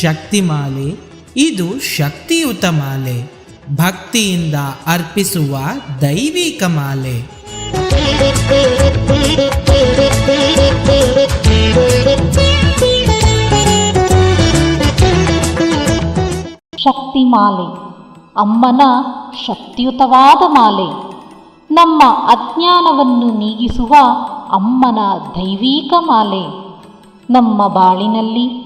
ಶಕ್ತಿಮಾಲೆ. ಇದು ಶಕ್ತಿಯುತ ಮಾಲೆ. ಭಕ್ತಿಯಿಂದ ಅರ್ಪಿಸುವ ದೈವಿಕ ಮಾಲೆ. ಶಕ್ತಿ ಮಾಲೆ ಅಮ್ಮನ ಶಕ್ತಿಯುತವಾದ ಮಾಲೆ. ನಮ್ಮ ಅಜ್ಞಾನವನ್ನು ನೀಗಿಸುವ ಅಮ್ಮನ ದೈವಿಕ ಮಾಲೆ. ನಮ್ಮ ಬಾಳಿನಲ್ಲಿ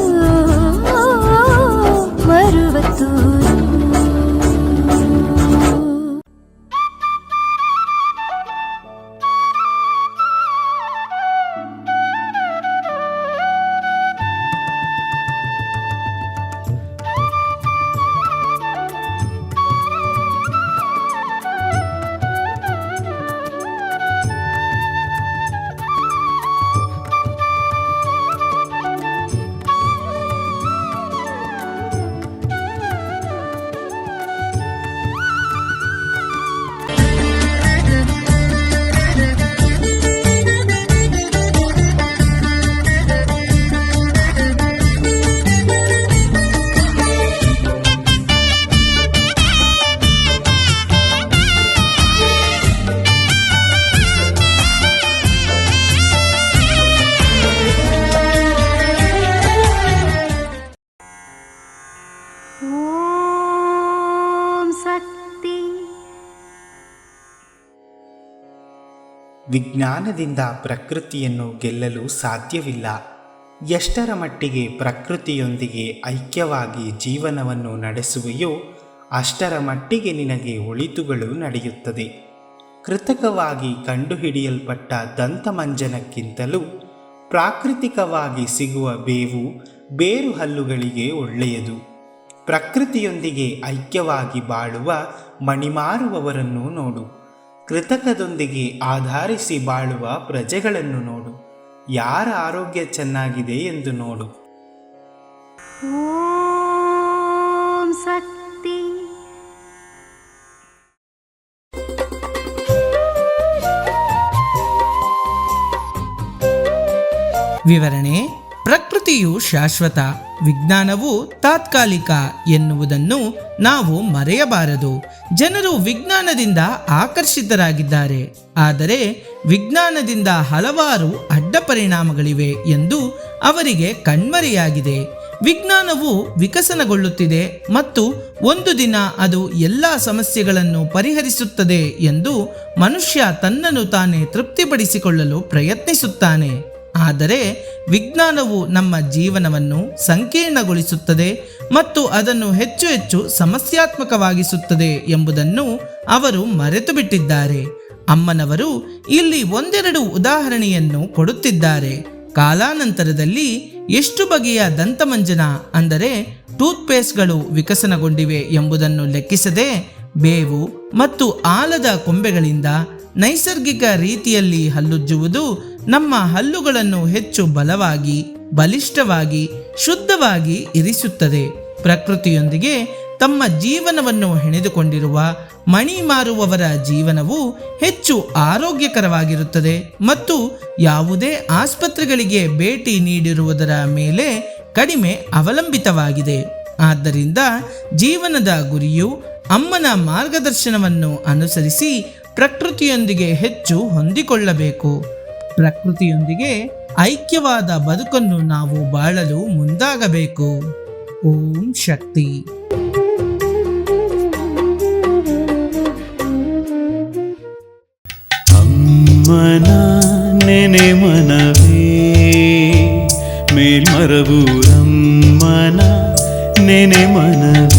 ವಿಜ್ಞಾನದಿಂದ ಪ್ರಕೃತಿಯನ್ನು ಗೆಲ್ಲಲು ಸಾಧ್ಯವಿಲ್ಲ. ಎಷ್ಟರ ಮಟ್ಟಿಗೆ ಪ್ರಕೃತಿಯೊಂದಿಗೆ ಐಕ್ಯವಾಗಿ ಜೀವನವನ್ನು ನಡೆಸುವೆಯೋ ಅಷ್ಟರ ಮಟ್ಟಿಗೆ ನಿನಗೆ ಒಳಿತುಗಳು ನಡೆಯುತ್ತದೆ. ಕೃತಕವಾಗಿ ಕಂಡುಹಿಡಿಯಲ್ಪಟ್ಟ ದಂತಮಂಜನಕ್ಕಿಂತಲೂ ಪ್ರಾಕೃತಿಕವಾಗಿ ಸಿಗುವ ಬೇವು ಬೇರು ಹಲ್ಲುಗಳಿಗೆ ಒಳ್ಳೆಯದು. ಪ್ರಕೃತಿಯೊಂದಿಗೆ ಐಕ್ಯವಾಗಿ ಬಾಳುವ ಮಣಿಮಾರುವವರನ್ನು ನೋಡು. ಕೃತಕದೊಂದಿಗೆ ಆಧರಿಸಿ ಬಾಳುವ ಪ್ರಜೆಗಳನ್ನು ನೋಡು. ಯಾರ ಆರೋಗ್ಯ ಚೆನ್ನಾಗಿದೆ ಎಂದು ನೋಡು. ಓಂ ಶಕ್ತಿ. ವಿವರಣೆ ಪ್ರಕೃತಿಯು ಶಾಶ್ವತ, ವಿಜ್ಞಾನವು ತಾತ್ಕಾಲಿಕ ಎನ್ನುವುದನ್ನು ನಾವು ಮರೆಯಬಾರದು. ಜನರು ವಿಜ್ಞಾನದಿಂದ ಆಕರ್ಷಿತರಾಗಿದ್ದಾರೆ. ಆದರೆ ವಿಜ್ಞಾನದಿಂದ ಹಲವಾರು ಅಡ್ಡ ಪರಿಣಾಮಗಳಿವೆ ಎಂದು ಅವರಿಗೆ ಕಣ್ಮರೆಯಾಗಿದೆ. ವಿಜ್ಞಾನವು ವಿಕಸನಗೊಳ್ಳುತ್ತಿದೆ ಮತ್ತು ಒಂದು ದಿನ ಅದು ಎಲ್ಲ ಸಮಸ್ಯೆಗಳನ್ನು ಪರಿಹರಿಸುತ್ತದೆ ಎಂದು ಮನುಷ್ಯ ತನ್ನನ್ನು ತಾನೇ ತೃಪ್ತಿಪಡಿಸಿಕೊಳ್ಳಲು ಪ್ರಯತ್ನಿಸುತ್ತಾನೆ. ಆದರೆ ವಿಜ್ಞಾನವು ನಮ್ಮ ಜೀವನವನ್ನು ಸಂಕೀರ್ಣಗೊಳಿಸುತ್ತದೆ ಮತ್ತು ಅದನ್ನು ಹೆಚ್ಚು ಹೆಚ್ಚು ಸಮಸ್ಯಾತ್ಮಕವಾಗಿಸುತ್ತದೆ ಎಂಬುದನ್ನು ಅವರು ಮರೆತು ಬಿಟ್ಟಿದ್ದಾರೆ ಅಮ್ಮನವರು ಇಲ್ಲಿ ಒಂದೆರಡು ಉದಾಹರಣೆಯನ್ನು ಕೊಡುತ್ತಿದ್ದಾರೆ. ಕಾಲಾನಂತರದಲ್ಲಿ ಎಷ್ಟು ಬಗೆಯ ದಂತಮಂಜನ ಅಂದರೆ ಟೂತ್ಪೇಸ್ಟ್ಗಳು ವಿಕಸನಗೊಂಡಿವೆ ಎಂಬುದನ್ನು ಲೆಕ್ಕಿಸದೆ ಬೇವು ಮತ್ತು ಆಲದ ಕೊಂಬೆಗಳಿಂದ ನೈಸರ್ಗಿಕ ರೀತಿಯಲ್ಲಿ ಹಲ್ಲುಜ್ಜುವುದು ನಮ್ಮ ಹಲ್ಲುಗಳನ್ನು ಹೆಚ್ಚು ಬಲವಾಗಿ, ಬಲಿಷ್ಠವಾಗಿ, ಶುದ್ಧವಾಗಿ ಇರಿಸುತ್ತದೆ. ಪ್ರಕೃತಿಯೊಂದಿಗೆ ತಮ್ಮ ಜೀವನವನ್ನು ಹೆಣೆದುಕೊಂಡಿರುವ, ಮಣಿ ಮಾರುವವರ ಜೀವನವು ಹೆಚ್ಚು ಆರೋಗ್ಯಕರವಾಗಿರುತ್ತದೆ ಮತ್ತು ಯಾವುದೇ ಆಸ್ಪತ್ರೆಗಳಿಗೆ ಭೇಟಿ ನೀಡಿರುವುದರ ಮೇಲೆ ಕಡಿಮೆ ಅವಲಂಬಿತವಾಗಿದೆ. ಆದ್ದರಿಂದ ಜೀವನದ ಗುರಿಯು ಅಮ್ಮನ ಮಾರ್ಗದರ್ಶನವನ್ನು ಅನುಸರಿಸಿ ಪ್ರಕೃತಿಯೊಂದಿಗೆ ಹೆಚ್ಚು ಹೊಂದಿಕೊಳ್ಳಬೇಕು. ಪ್ರಕೃತಿಯೊಂದಿಗೆ ಐಕ್ಯವಾದ ಬದುಕನ್ನು ನಾವು ಬಾಳಲು ಮುಂದಾಗಬೇಕು. ಓಂ ಶಕ್ತಿ. ಅಮ್ಮನ ನೆನೆ ಮನವೇ ಮೇಲ್ಮರಬೂರಮ್ಮನ ನೆನೆ ಮನವೇ.